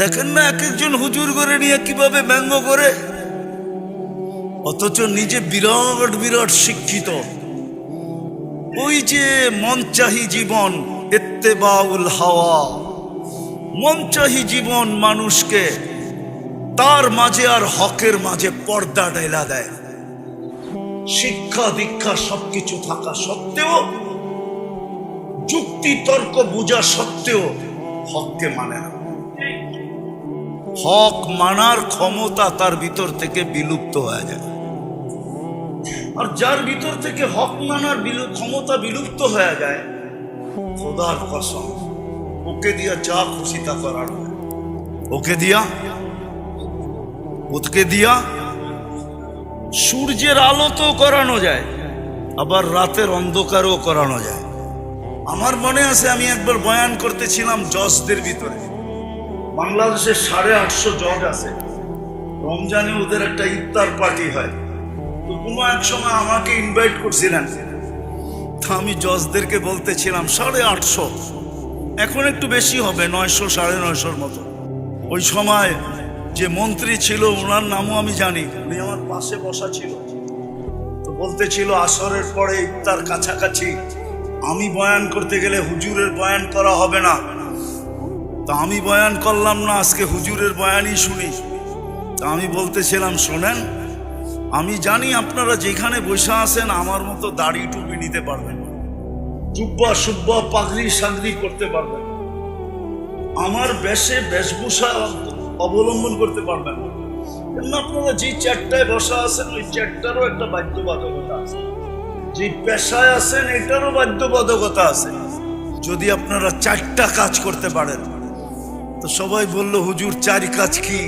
দেখেন না এক একজন হুজুর করে নিয়ে কীভাবে ব্যঙ্গ করে? অথচ নিজে বিরাট বিরাট শিক্ষিত। ওই যে মনচাহি জীবন, এত্তেবাউল হাওয়া। মনচাহি জীবন মানুষকে তার মাঝে আর হকের মাঝে পর্দা ডেলা দেয়। শিক্ষা দীক্ষা সবকিছু থাকা সত্ত্বেও, যুক্তি তর্ক বোঝা সত্ত্বেও হককে মানে না। হক মানার ক্ষমতা তার ভিতর থেকে বিলুপ্ত হয়ে যায়। আর যার ভিতর থেকে হক মানার ক্ষমতা বিলুপ্ত হয়ে যায়, খোদার কসম, ওকে দিয়া যা খুশি তা করার ওকে দিয়া? ওকে দিয়া? সূর্যের আলো তো করানো যায়, আবার রাতের অন্ধকারও করানো যায়। আমার মনে আছে, আমি একবার বয়ান করতেছিলাম জজদের ভিতরে। বাংলাদেশের সাড়ে আটশো জজ আছে। রমজানে ওদের একটা ইফতার পার্টি হয়। তো কোনো এক সময় আমাকে ইনভাইট করছিলেন। আমি জজদেরকে বলতেছিলাম, সাড়ে আটশো। এখন একটু বেশি হবে, নয়শো, সাড়ে নয়শোর মতো। ওই সময় যে মন্ত্রী ছিল, ওনার নামও আমি জানি। উনি আমার পাশে বসা ছিল। তো বলতেছিল, আসরের পরে ইফতার কাছাকাছি। আমি বয়ান করতে গেলে হুজুরের বয়ান করা হবে না। তা আমি বয়ান করলাম না, আজকে হুজুরের বয়ানই শুনি। তা আমি বলতেছিলাম, শোনেন, আমি জানি আপনারা যেখানে বসে আছেন, আমার মতো দাড়ি টুপি নিতে পারবেন না। সুব্বা পাগড়ি সাগরি করতে পারবেন আমার বেশে বেশভূষা অবলম্বন করতে পারবেন কেন আপনারা যে চারটায় বসা আছেন, ওই চারটারও একটা বাধ্যবাধকতা আছে। যে পেশায় আছেন, এটারও বাধ্যবাধকতা আছে। যদি আপনারা চারটা কাজ করতে পারেন তো সবাই বলল, হুজুর, চারি কাজ কি?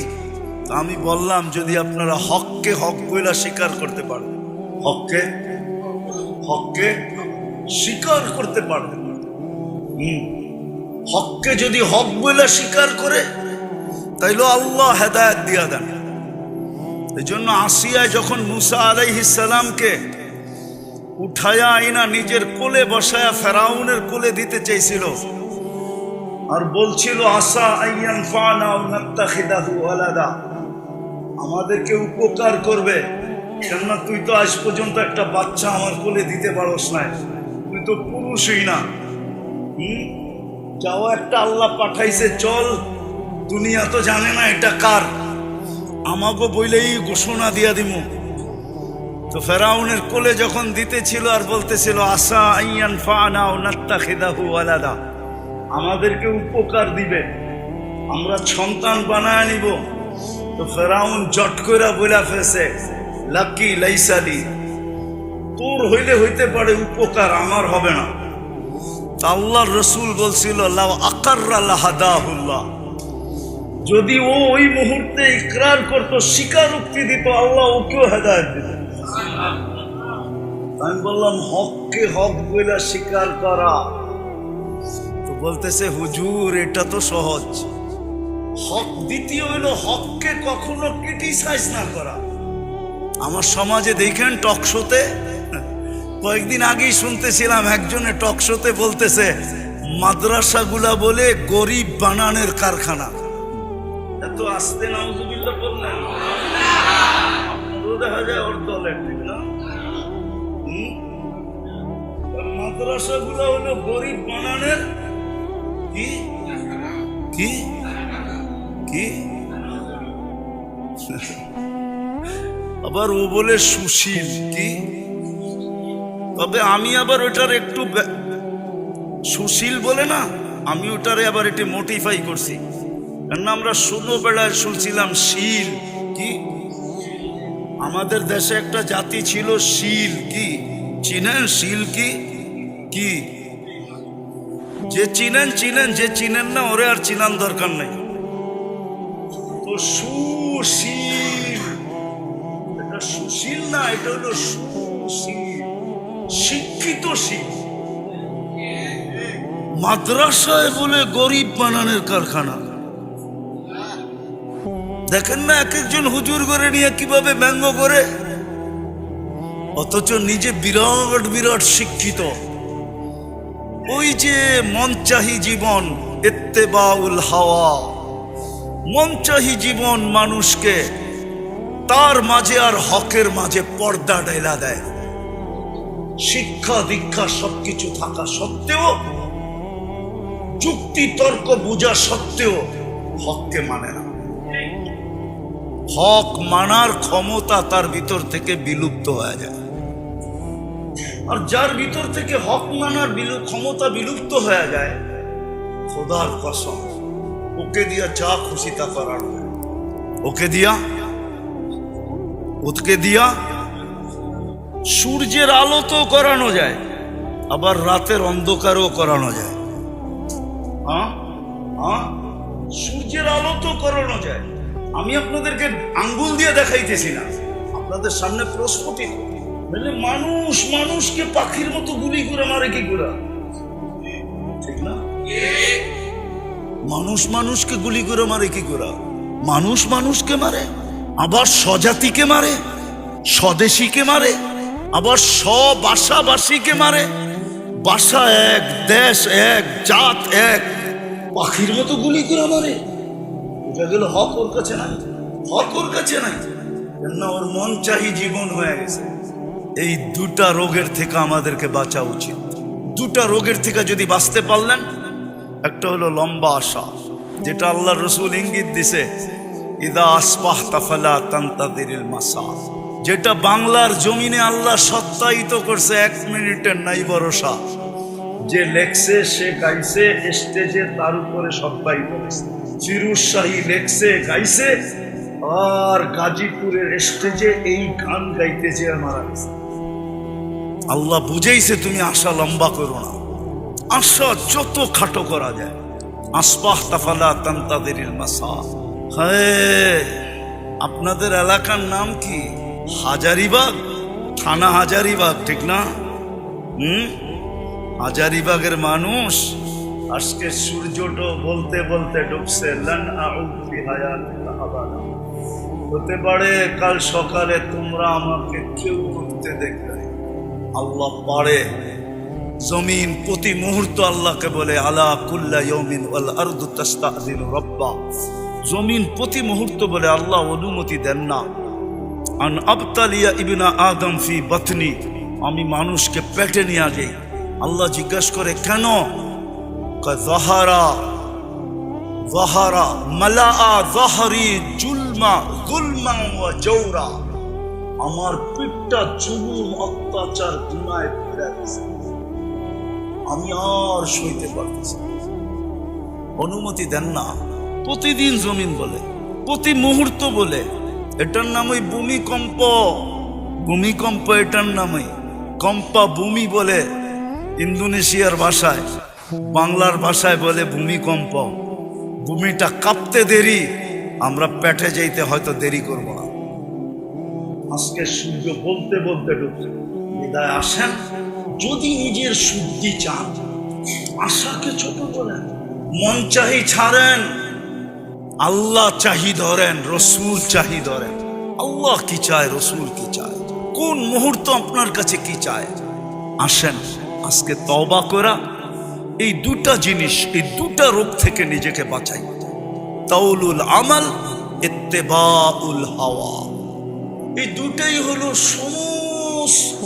আমি বললাম, যদি আপনারা হককে হক বইলা স্বীকার করতে পারেন, হককে হককে স্বীকার করতে পারবেন। হুম, হককে যদি হক বইলা স্বীকার করে, তাইলে আল্লাহ হেদায়ত দিয়া দেন। এই জন্য আসিয়ায় যখন মুসা আলাইহিসালামকে উঠায়া আইনা নিজের কোলে বসায়া ফেরাউনের কোলে দিতে চেয়েছিল আর বলছিল আইয়ান আলাদা আমাদেরকে উপকার করবে। কেননা তুই তো আজ পর্যন্ত একটা বাচ্চা আমার কোলে দিতে পারস না তুই তো পুরুষই না। হুম? যাও একটা আল্লাহ পাঠাইছে, চল। দুনিয়া তো জানে না এটা কার। আমাকে বইলেই ঘোষণা দিয়া দিমু। তো ফেরাউনের কোলে যখন দিতেছিল আর বলতেছিল, আশা আইয়ান ফানা নাত্তাখিদাহু আলাদা আমাদেরকে উপকার দিবে। আমরা সন্তান বানায় নিব। তো ফেরাউন জট করে বইলা ফেসে লাকি লাইসালি, তোর হইলে হইতে পারে উপকার, আমার হবে না। তা আল্লাহর রসুল বলছিল লাহাদাহুল্লাহ। যদি ও ওই মুহূর্তে ইকরার করতো, স্বীকারোক্তি দিত, আল্লাহ ওকেও হেদায়ত দিত। আমি বললাম, হককে হক বইলা স্বীকার করা। বলতেছে, হুজুর, এটা তো সহজ। হক দ্বিতীয় হলো, হককে কখনো ক্রিটিসাইজ না করা। আমার সমাজে দেখেন টকশোতে কয়েকদিন আগেই শুনতেছিলাম একজনে টকশোতে বলতেছে, মাদ্রাসাগুলা বলে গরিব বানানের কারখানা। এত আসতে নাউজুবিল্লাহ বললেন। দেখা যায়? মাদ্রাসাগুলো হলো গরিব বানানের কি? কি? কি? আবার ও বলে সুশীল, কি? তবে আমি আবার ওটার একটু সুশীল বলে না, আমি ওটারে আবার একটু মোটিফাই করছি। কেন আমরা ষোলো বেলায় শুনছিলাম শীল, কি? আমাদের দেশে একটা জাতি ছিল শীল, কি? চিনেন শীল কি? কি? যে চিনেন চিনেন, যে চিনেন না, ওরে আর চিনান দরকার নেই। তো সুশীল, এটা সুশীল না, এটা হলো সুশীল, শিক্ষিত শীল। মাদ্রাসায় বলে গরিব বানানোর কারখানা। দেখেন না, এক একজন হুজুর করে নিয়ে কীভাবে ব্যঙ্গ করে? অথচ নিজে বিরাট বিরাট শিক্ষিত। ওই যে মনচাহি জীবন এত্তেবাউল হাওয়া। মনচাহি জীবন মানুষকে তার মাঝে আর হকের মাঝে পর্দা ডেলা দেয়। শিক্ষা, দীক্ষা সবকিছু থাকা সত্ত্বেও, যুক্তি, তর্ক, বোঝা সত্ত্বেও হককে মানে না। হক মানার ক্ষমতা তার ভিতর থেকে বিলুপ্ত হয়ে যায়। আর যার ভিতর থেকে হক মানার বিলু- ক্ষমতা বিলুপ্ত হয়ে যায় খোদার কসম ওকে দিয়া যা খুশি তা যায়। ওকে দিয়া? ওকে দিয়া? সূর্যের আলো তো করানো যায় আবার রাতের অন্ধকারও করানো যায়। হ্যাঁ হ্যাঁ সূর্যের আলো তো করানো যায়। আমি আপনাদেরকে আঙ্গুল দিয়ে দেখাইতেছি না। আপনাদের সামনে প্রস্ফুটিত। মানে মানুষ, মানুষকে পাখির মতো গুলি করে মারে কি করে? ঠিক না? মানুষ, মানুষকে গুলি করে মারে কি করে? মানুষ, মানুষকে মারে, আবার স্বজাতিকে মারে, স্বদেশীকে মারে, আবার স্ববাসাবাসীকে মারে। বাসা এক, দেশ এক, জাত এক, পাখির মতো গুলি করে মারে। বুঝা গেল হক ওর কাছে নাই, হক ওর কাছে নাই। কেননা ওর মন চাহি জীবন হয়ে গেছে। এই দুটা রোগের থেকে আমাদেরকে বাঁচা উচিত। দুটা রোগের থেকে যদি বাঁচতে পারলেন, একটা হলো লম্বা আশা, যেটা আল্লাহ রসুল ইঙ্গিত দিছে, ইদা আসপাহ তাফালা তান্তাদিরিল মাসা যেটা বাংলার জমিনে আল্লাহ সত্যায়িত করছে এক মিনিটের নাই ভরসা। যে লেখছে, সে গাইছে, স্টেজে তার উপরে সত্যায়িত ফিরুজ শাহী লেখছে, গাইছে, আর গাজীপুরের স্টেজে এই গান গাইতেছে আর মারা আল্লাহ বুঝেইছে, তুমি আশা লম্বা করো না। আশা যত খাটো করা যায়। আসপাহ তাফালা তান্তাদের মাসা। হ্যাঁ আপনাদের এলাকার নাম কি? হাজারিবাগ? থানা হাজারিবাগ, ঠিক না? হুম? হাজারিবাগের মানুষ আজকে সূর্যটো বলতে বলতে ডুবছে হতে পারে কাল সকালে তোমরা আমাকে কেউ করতে দেখবে। আল্লাহ পারে। জমিন প্রতি মুহূর্ত আল্লাহকে বলে, আলা কুল্লা ইয়মিন ওয়াল আরদু তাস্তাযিনু রাব্বা। জমিন প্রতি মুহূর্ত বলে, আল্লাহ অনুমতি দেন না। আন আবতালিয়া ইবনা আদম ফি বাতনি। আমি মানুষকে পেটে নিয়ে যাই আল্লাহ জিজ্ঞেস করে, কেন? জাহারা জাহারা মালা জাহারি জুলমা জুলমা ওয়া জৌরা আমার পিঠটা জুলুম অত্যাচার গেছে। আমি আর সইতে পারতেছি অনুমতি দেন না। প্রতিদিন জমিন বলে, প্রতি মুহূর্ত বলে, এটার নামই ভূমিকম্প। ভূমিকম্প এটার নামই। কম্পা ভূমি বলে ইন্দোনেশিয়ার ভাষায়, বাংলার ভাষায় বলে ভূমিকম্প। ভূমিটা কাঁপতে দেরি, আমরা পেটে যাইতে হয়তো দেরি করব আজকে সূর্য বলতে বলতে ঢুকছে। বিদায় আসেন, যদি নিজের শুদ্ধি চান, আশাকে ছোট করেন মন চাহি ছাড়েন, আল্লাহ চাহি ধরেন, রসুল চাহি ধরেন। আল্লাহ কি চায়, রসুল কি চায়? কোন মুহূর্ত আপনার কাছে কি চায়? আসেন, আজকে তবা করা, এই দুটা জিনিস, এই দুটা রোগ থেকে নিজেকে বাঁচাই। তাউলুল আমাল, ইত্তেবাউল হাওয়া। এই দুটাই হলো সমস্ত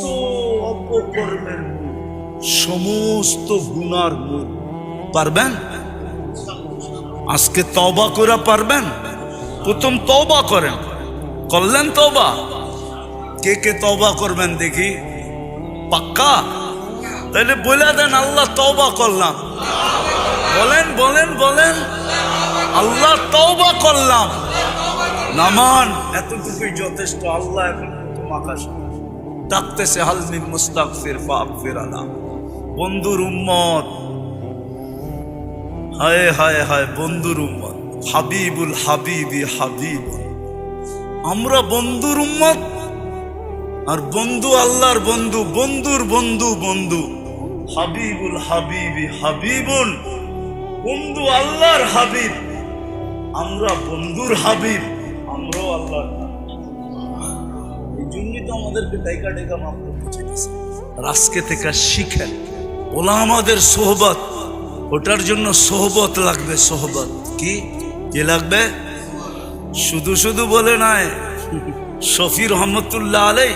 অপকর্মের সমস্ত গুনার মূল। পারবেন? আজকে তওবা করা পারবেন? প্রথম তওবা করেন। করলেন তবা কে কে তবা করবেন দেখি? পাক্কা? তাহলে বলে দেন, আল্লাহ তওবা করলাম। বলেন বলেন বলেন। আল্লাহ তওবা করলাম। নামান, এতটুকুই যথেষ্ট, আল্লাহ এখন প্রথম আকাশ ডাকতেছে হালমিন মুস্তাকফির ফাগফির আলা। বন্ধুর উম্মত। হায় হায় হায়, বন্ধুর উম্মত। হাবিবুল হাবিবি হাবিব আমরা বন্ধুর উম্মত, আর বন্ধু আল্লাহর বন্ধু, বন্ধুর বন্ধু বন্ধু। হাবিবুল হাবিবি হাবিবুল বন্ধু আল্লাহর হাবিব। আমরা বন্ধুর হাবিব। রাস্কে থেকে শিখেন। সোহবত, ওটার জন্য সোহবত লাগবে, সোহবত। কি? লাগবে? শুধু শুধু বলে নাই। শফি রহমতুল্লাহ আলাই।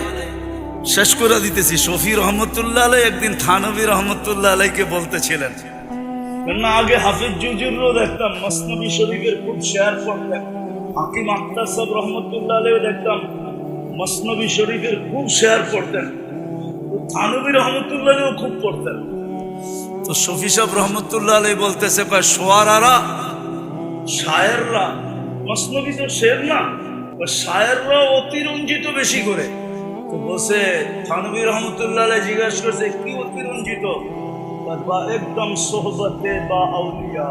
শেষ করে দিতেছি। শফি রহমতুল্লাহ আলাই একদিন থানবী রহমতুল্লাহ আলাইকে বলতেছিলেন। আগে হাফিজ জুজুরও দেখতাম, মসনবী শরীফের খুব শেয়ার করতেন। হাকিম আক্তার সাহেব রহমতুল্লাহ আলাইও দেখতাম মসনবী শরীফের খুব শেয়ার করতেন থানবী রহমতুল্লাহ আলাইও খুব পড়তেন। তো শফি সাহেব রহমতুল্লাহ আলাই বলতেছে, কয় সোয়ারারা? শায়েররা। মসনবী তো শের না। শায়েররা অতিরঞ্জিত বেশি করে। তো বসে থানবী রহমতুল্লাহ আলাই জিজ্ঞাসা করছে, কি অতিরঞ্জিত? একদম সোহবতে বা আউলিয়া।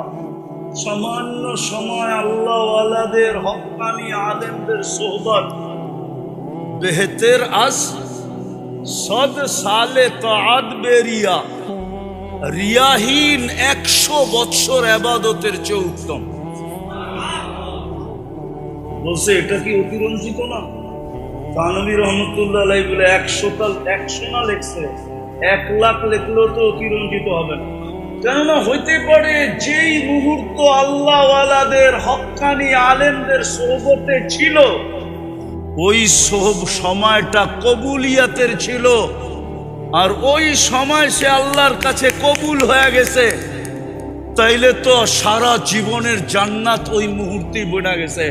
সামান্য সময় আল্লাহ আলাদের হকানি আলেমদের সোহবত। বেহতের আস সদ সালে তাআদ বেরিয়া। রিয়াহীন একশো বৎসর আবাদতের চেয়ে উত্তম। বলছে, এটা কি অতিরঞ্জিত না? তানবী রহমতুল্লাহ বলে, একশো তাল একশো না লেখছে? এক লাখ লেখলেও তো অতিরঞ্জিত হবে না। কেননা হইতে পারে, যেই মুহূর্ত আল্লাহওয়ালাদের, হক্কানি আলেমদের সোহবতে ছিল, ওই সোহব সময়টা কবুলিয়াতের ছিল, আর ওই সময় সে আল্লাহর কাছে কবুল হয়ে গেছে। তাইলে তো সারা জীবনের জান্নাত ওই মুহূর্তেই বনা গেছে।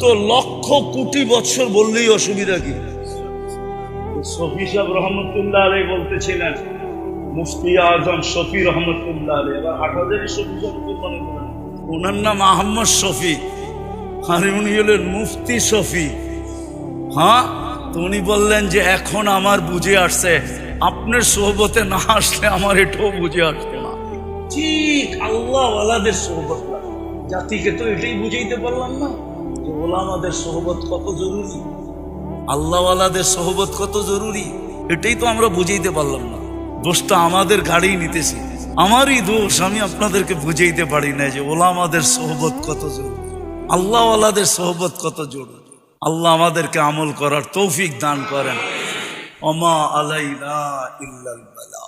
তো লক্ষ কোটি বছর বললেই অসুবিধা কি? শফি সাহেব রহমতুল্লাহ আলী বলতেছিলেন মুফতি আজম শফি রহমতুল্লাহ আলী এবার আট হাজারই শফি মনে করেন? ওনার নাম আহমদ শফি। আর উনি হলেন মুফতি শফি। হ্যাঁ? তো উনি বললেন যে এখন আমার বুঝে আসছে। আপনার সোহবতে না আসলে আমার এটাও বুঝে আসবে না। ঠিক আল্লাহ আলাদের সোহবত জাতিকে তো এটাই বুঝাইতে পারলাম না যে ওলামাদের সোহবত কত জরুরি। আল্লাহওয়ালাদের সোহবত কত জরুরি এটাই তো আমরা বুঝাইতে পারলাম না। দোষটা আমাদের গাড়ি নিতেছে। আমারই দোষ, আমি আপনাদেরকে বুঝাইতে পারি না যে ওলা আমাদের সোহবত কত জরুরি। আল্লাহওয়ালাদের সোহবত কত জরুরি। আল্লাহ আমাদেরকে আমল করার তৌফিক দান করেন। অমা বালা।